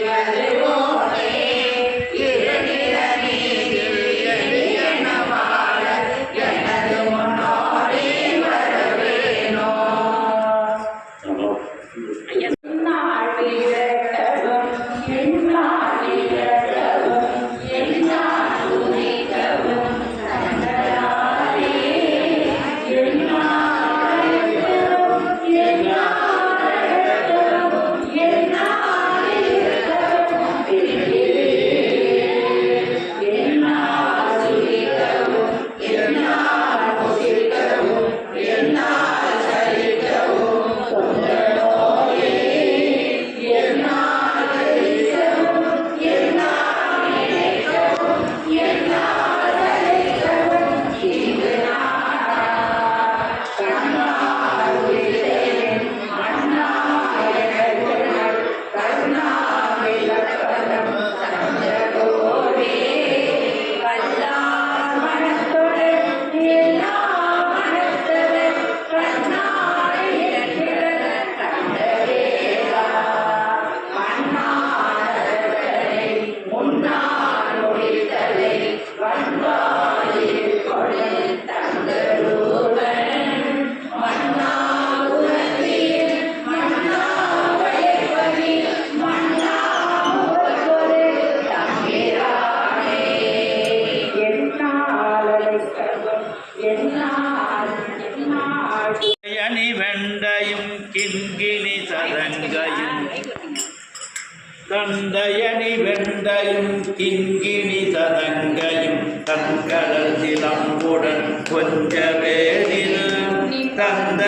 சிவருவோனே கனி வெண்டையும் கிண்கிணி சரங்கையும். கந்தயனி வெண்டையும் கிங்கிணி சதங்கையும் தங்கடல் சிலம்புடன் கொஞ்ச வேலில் தந்த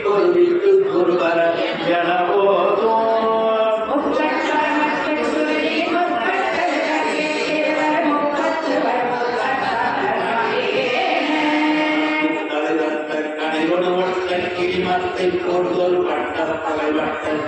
கருணவர்த்தன் கிரிமத்தை போர்தோல் பட்ட பகல் வட்டம்